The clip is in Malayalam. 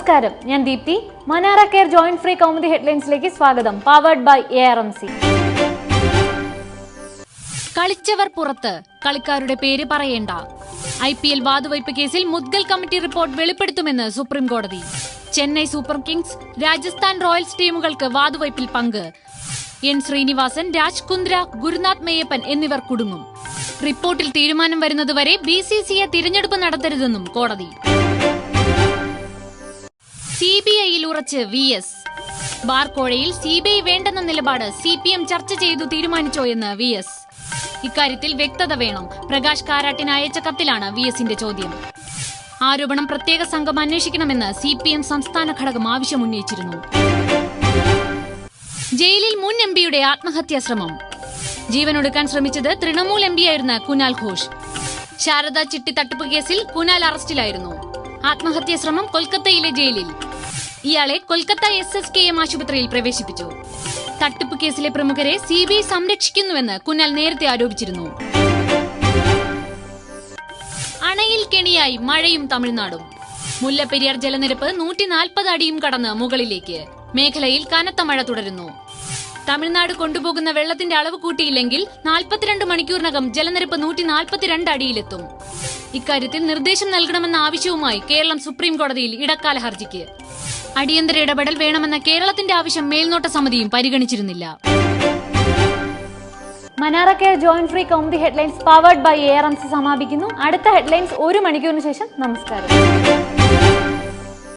നമസ്കാരം. ഞാൻ Deepthi. മനാറ care joint free Kaumudi ഹെഡ്ലൈൻസിലേക്ക് സ്വാഗതം. Powered by A R M C കളിച്ചവർ പുറത്ത്. കളിക്കാരുടെ പേര് പറയേണ്ട. ഐ പി എൽ വാതുവയ്പ് കേസിൽ മുദ്ഗൽ കമ്മിറ്റി റിപ്പോർട്ട് വെളിപ്പെടുത്തുമെന്ന് സുപ്രീം കോടതി. Chennai super kings Rajasthan royals ടീമുകൾക്ക് വാതുവയ്പിൽ പങ്ക്. എൻ ശ്രീനിവാസൻ രാജ് കുന്ദ്ര ഗുരുനാഥ് മെയ്യപ്പൻ എന്നിവർ കുടുങ്ങും. റിപ്പോർട്ടിൽ തീരുമാനം വരുന്നതുവരെ ബി സി സിയെ തിരഞ്ഞെടുപ്പ് നടത്തരുതെന്നും കോടതി. സി ബി ഐയിൽ ഉറച്ച് വി എസ് ബാർക്കോഴയിൽ സി ബി ഐ വേണ്ടെന്ന നിലപാട് സി പി എം ചർച്ച ചെയ്തു തീരുമാനിച്ചോ എന്ന് വി എസ് ഇക്കാര്യത്തിൽ വ്യക്തത വേണം. പ്രകാശ് കാരാട്ടിന് അയച്ച കത്തിലാണ് വി എസിന്റെ ചോദ്യം. ആരോപണം പ്രത്യേക സംഘം അന്വേഷിക്കണമെന്ന് സി പി എം സംസ്ഥാന ഘടകം ആവശ്യമുന്നയിച്ചിരുന്നു. ജയിലിൽ മുൻ എം പിയുടെ ആത്മഹത്യാ ശ്രമം. ജീവനൊടുക്കാൻ ശ്രമിച്ചത് തൃണമൂൽ എം പിയായിരുന്ന കുനാൽ ഘോഷ്. ശാരദ ചിട്ടി തട്ടിപ്പ് കേസിൽ കുനാൽ അറസ്റ്റിലായിരുന്നു. ആത്മഹത്യാ ശ്രമം കൊൽക്കത്തയിലെ ജയിലിൽ. ഇയാളെ Kolkata S S K M ആശുപത്രിയിൽ പ്രവേശിപ്പിച്ചു. തട്ടിപ്പ് കേസിലെ പ്രമുഖരെ സി ബി ഐ സംരക്ഷിക്കുന്നുവെന്ന് കുനാൽ നേരത്തെ ആരോപിച്ചിരുന്നു. അണയിൽ കെണിയായി മഴയും തമിഴ്നാടും. മുല്ലപ്പെരിയാർ ജലനിരപ്പ് നൂറ്റി നാൽപ്പത് അടിയും കടന്ന് മുകളിലേക്ക്. മേഖലയിൽ കനത്ത മഴ തുടരുന്നു. തമിഴ്നാട് കൊണ്ടുപോകുന്ന വെള്ളത്തിന്റെ അളവ് കൂട്ടിയില്ലെങ്കിൽ നാൽപ്പത്തിരണ്ട് മണിക്കൂറിനകം ജലനിരപ്പ് നൂറ്റി നാൽപ്പത്തിരണ്ട് അടിയിലെത്തും. ഇക്കാര്യത്തിൽ നിർദ്ദേശം നൽകണമെന്ന ആവശ്യവുമായി കേരളം സുപ്രീം കോടതിയിൽ ഇടക്കാല ഹർജിക്ക്. അടിയന്തര ഇടപെടൽ വേണമെന്ന കേരളത്തിന്റെ ആവശ്യം മേൽനോട്ട സമിതിയും പരിഗണിച്ചിരുന്നില്ല. Manara care joint free Kaumudi headlines powered by air സമാപിക്കുന്നു. അടുത്ത ഹെഡ്ലൈൻസ് ഒരു മണിക്കൂറിന് ശേഷം നമസ്കാരം.